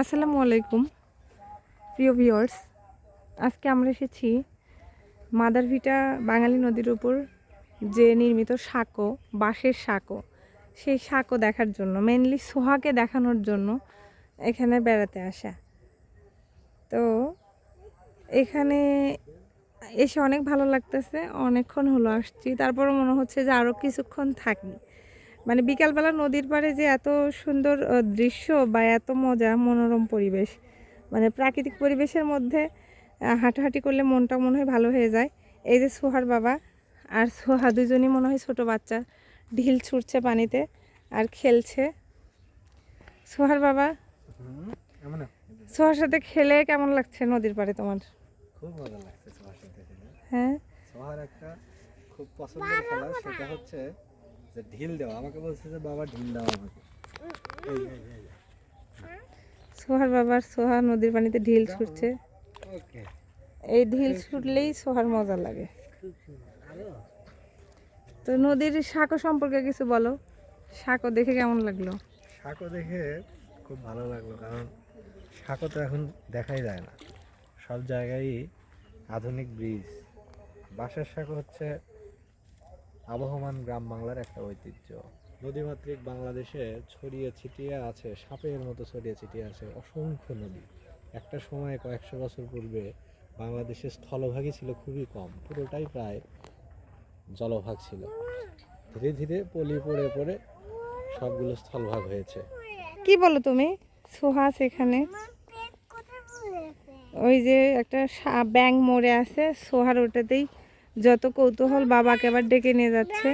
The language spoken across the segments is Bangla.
আসসালামু আলাইকুম। প্রিয় ভিউয়ার্স আজকে আমরা এসেছি মাদারভিটা বাঙালি নদীর উপর যে নির্মিত সাঁকো, বাঁশের সাঁকো। সেই সাঁকো দেখার জন্য মেনলি সোহাকে দেখানোর জন্য এখানে বেড়াতে আসা। তো এখানে এসে অনেক ভালো লাগতেছে, অনেকক্ষণ হলো আসছি তারপরে মনে হচ্ছে যে আরও কিছুক্ষণ থাকি। মানে বিকালবেলা নদীর পাড়ে যে এত সুন্দর দৃশ্য বা এত মজা মনোরম পরিবেশ। মানে প্রাকৃতিক পরিবেশের মধ্যে হাঁটাহাঁটি করলে মনটা মনে হয় ভালো হয়ে যায়। এই যে সোহার বাবা আর সোহা দুজনই মনে হয় ছোটো বাচ্চা। ঢিল ছুটছে পানিতে আর খেলছে। সোহার বাবা? সোহার সাথে খেলে কেমন লাগছে নদীর পাড়ে তোমার? খুব মজা লাগছে সোহার সাথে হ্যাঁ। সোহার একটা খুব পছন্দের খেলা সেটা হচ্ছে যে ঢিল দেওয়া আমাকে বলছে যে বাবা ঢিল দাও আমাকে। সোহার বাবার সোহা নদীর পানিতে ঢিল ছুটছে। এই ঢিল ছুটলেই সোহার মজা লাগে। তো নদীর সাঁকো সম্পর্কে কিছু বলো। সাঁকো দেখে কেমন লাগল? সাঁকো দেখে খুব ভালো লাগল কারণ সাঁকো তো এখন দেখাই যায় না। সব জায়গায় আধুনিক ব্রিজ বাঁশের সাঁকো হচ্ছে আবহমান গ্রাম বাংলার একটা ঐতিহ্য। নদীমাতৃক বাংলাদেশে ছড়িয়ে ছিটিয়ে আছে, সাপের মতো ছড়িয়ে ছিটিয়ে আছে অসংখ্য নদী। একটা সময়ে কয়েকশো বছর পূর্বে বাংলাদেশের স্থলভাগই ছিল খুবই কম, পুরোটাই প্রায় জলভাগ ছিল। ধীরে ধীরে পলি পড়ে পড়ে সবগুলো স্থলভাগ হয়েছে। কি বলো তুমি? সোহাস এখানে। ওই যে একটা ব্যাং মরে আছে, সোহার ওটাতেই যত কৌতূহল বাবাকে আবার ডেকে নিয়ে যাচ্ছে।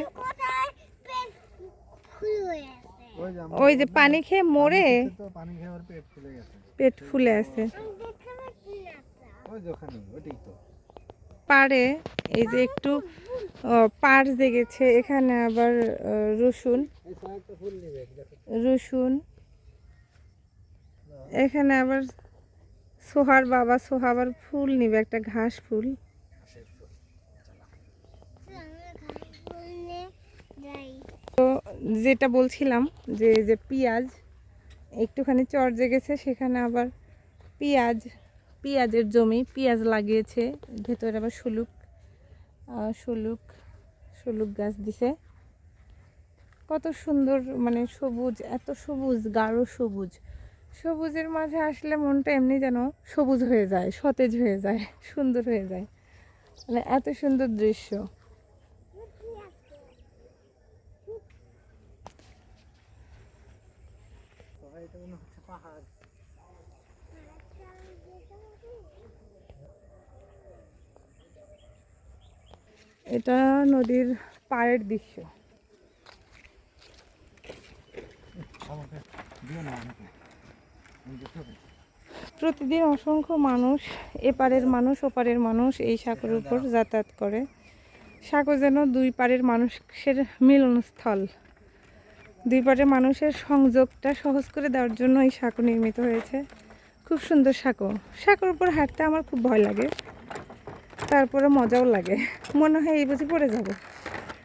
ওই যে পানি খেয়ে মরে? পেট ফুলে গেছে। পেট আছে। ওই যে ওখানে ওইটাই তো। পাড়ে এই যে একটু পাড় জেগেছে এখানে আবার রসুন। রসুন। এখানে আবার সোহার বাবা সোহা আবার ফুল নিবে একটা ঘাস ফুল তো যেটা বলছিলাম যে যে পেঁয়াজ একটুখানি চর জেগেছে সেখানে আবার পেঁয়াজ পেঁয়াজের জমি পেঁয়াজ লাগিয়েছে ভেতরে আবার শুলুক আহ, শুলুক শুলুক গাছ দিছে। কত সুন্দর মানে সবুজ এত সবুজ গাঢ় সবুজ। সবুজের মাঝে আসলে মনটা এমনি যেন সবুজ হয়ে যায় সতেজ হয়ে যায় সুন্দর হয়ে যায়। মানে এত সুন্দর দৃশ্য। এটা মনে হচ্ছে পাহাড়। এটা নদীর পাড়ের দৃশ্য। প্রতিদিন অসংখ্য মানুষ এপারের মানুষ ওপারের মানুষ এই সাঁকোর উপর যাতায়াত করে। সাঁকো যেন দুই পারের মানুষের মিলনস্থল। দুই পাড়ের মানুষের সংযোগটা সহজ করে দেওয়ার জন্য এই সাঁকো নির্মিত হয়েছে। খুব সুন্দর সাঁকো। সাঁকোর উপর হাঁটতে আমার খুব ভয় লাগে। তারপরে মজাও লাগে। মনে হয় এই বুঝি পড়ে যাব।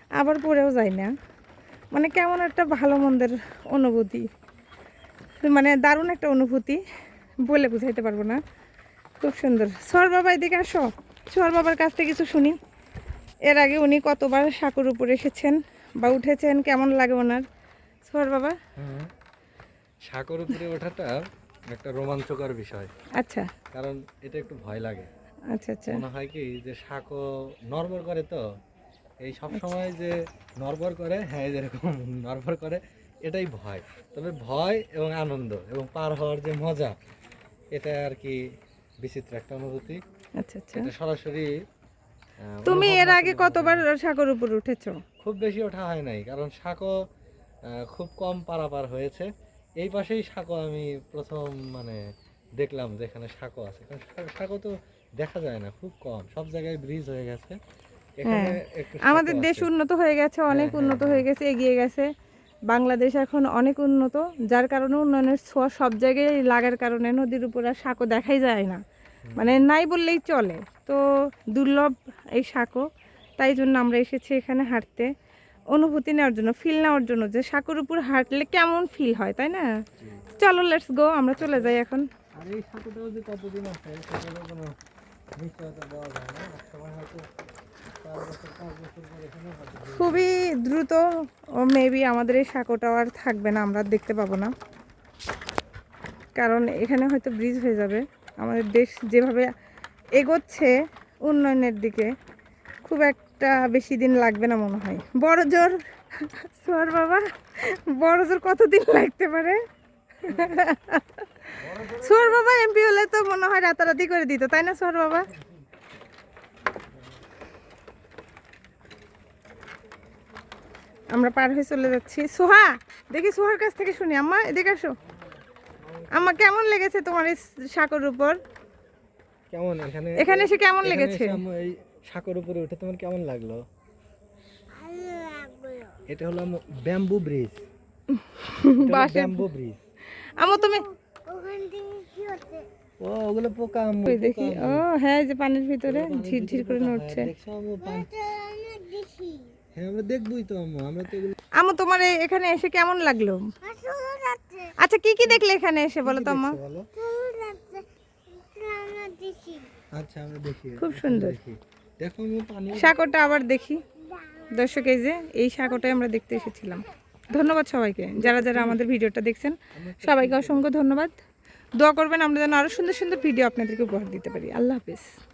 আবার পড়েও যাই না। মানে কেমন একটা ভালো মন্দের অনুভূতি। মানে দারুণ একটা অনুভূতি বলে বুঝাইতে পারব না। খুব সুন্দর। সর বাবা এদিকে আসো। সর বাবার কাছ থেকে কিছু শুনি। এর আগে উনি কতবার সাঁকুর উপরে এসেছেন বা উঠেছেন, কেমন লাগে ওনার? সর বাবা। সাঁকোর উপরে ওঠাটা একটা রোমাঞ্চকর বিষয়। আচ্ছা। কারণ এটা একটু ভয় লাগে। আচ্ছা আচ্ছা। মনে হয় কি যে সাঁকো নড়বড় করে তো এই সব সময় যে নড়বড় করে হ্যাঁ যেরকম নড়বড় করে এটাই ভয়। তবে ভয় এবং আনন্দ এবং পার হওয়ার যে মজা এটা আর কি বিচিত্র একটা অনুভূতি। আচ্ছা আচ্ছা। এটা সরাসরি তুমি এর আগে কতবার সাঁকোর উপর উঠেছো? খুব বেশি ওঠা হয় নাই কারণ সাঁকো খুব কম পারাপার হয়েছে। এই পাশেই সাঁকো আমি প্রথম মানে দেখলাম যেখানে সাঁকো আছে। কারণ সাঁকো তো দেখা যায় না খুব কম। সব জায়গায় ব্রিজ হয়ে গেছে। এখানে আমাদের দেশ উন্নত হয়ে গেছে অনেক হ্যাঁ, উন্নত হ্যাঁ, হয়ে গেছে এগিয়ে গেছে। বাংলাদেশ এখন অনেক উন্নত যার কারণে উন্নয়নের ছোঁয়া সব জায়গায় লাগার কারণে নদীর উপর আর সাঁকো দেখাই যায় না। মানে নাই বললেই চলে। তো দুর্লভ এই সাঁকো তাই জন্য আমরা এসেছি এখানে হাঁটতে। অনুভূতি নেওয়ার জন্য ফিল নেওয়ার জন্য যে সাঁকোর উপর হাঁটলে কেমন ফিল হয় তাই না? চলো লেটস গো আমরা চলে যাই এখন। এক খুবই দ্রুত ও মেবি আমাদের এই সাঁকোটাও আর থাকবে না আমরা দেখতে পাবো না। কারণ এখানে হয়তো ব্রিজ হয়ে যাবে। আমাদের দেশ যেভাবে এগোচ্ছে উন্নয়নের দিকে খুব একটা বেশি দিন লাগবে না মনে হয়। বড় জোর সোয়ার বাবা বড় জোর কতদিন লাগতে পারে? সোয়ার বাবা এমপি হলে তো মনে হয় রাতারাতি করে দিত তাই না সোয়ার বাবা? আমরা পার হয়ে চলে যাচ্ছি। সোহা দেখি সোহার কাছ থেকে শুনি। আম্মা এদিকে আসো। আম্মা কেমন লেগেছে তোমার এই সাঁকোর উপর? কেমন? এখানে এখানে এসে কেমন লেগেছে? সাঁকোর উপরে উঠে তোমার কেমন লাগল? এটা হলো ব্যাম্বু ব্রিজ ব্যাম্বু ব্রিজ আম্মু তুমি ও ওগুলো পোকা আম্মু ওই দেখি ও হ্যাঁ যে পানির ভিতরে পানির ঝিরঝির করে নড়ছে। হ্যাঁ, হ্যাঁ আমরা দেখবই তো আম্মু আমরা তো এগুলো আম্মু তোমার এই- এখানে এসে কেমন লাগল? আচ্ছা কি কি দেখলে এখানে এসে বলো তো আম্মা আচ্ছা আমরা দেখি খুব আমরা সুন্দর। সাঁকোটা আবার দেখি। দর্শক, এই যে, এই সাঁকোটাই আমরা দেখতে এসেছিলাম। ধন্যবাদ সবাইকে। যারা যারা আমাদের ভিডিওটা দেখছেন, সবাইকে অসংখ্য ধন্যবাদ। দোয়া করবেন আমরা যেন আরও সুন্দর সুন্দর ভিডিও আপনাদেরকে উপহার দিতে পারি। আল্লাহ হাফিজ।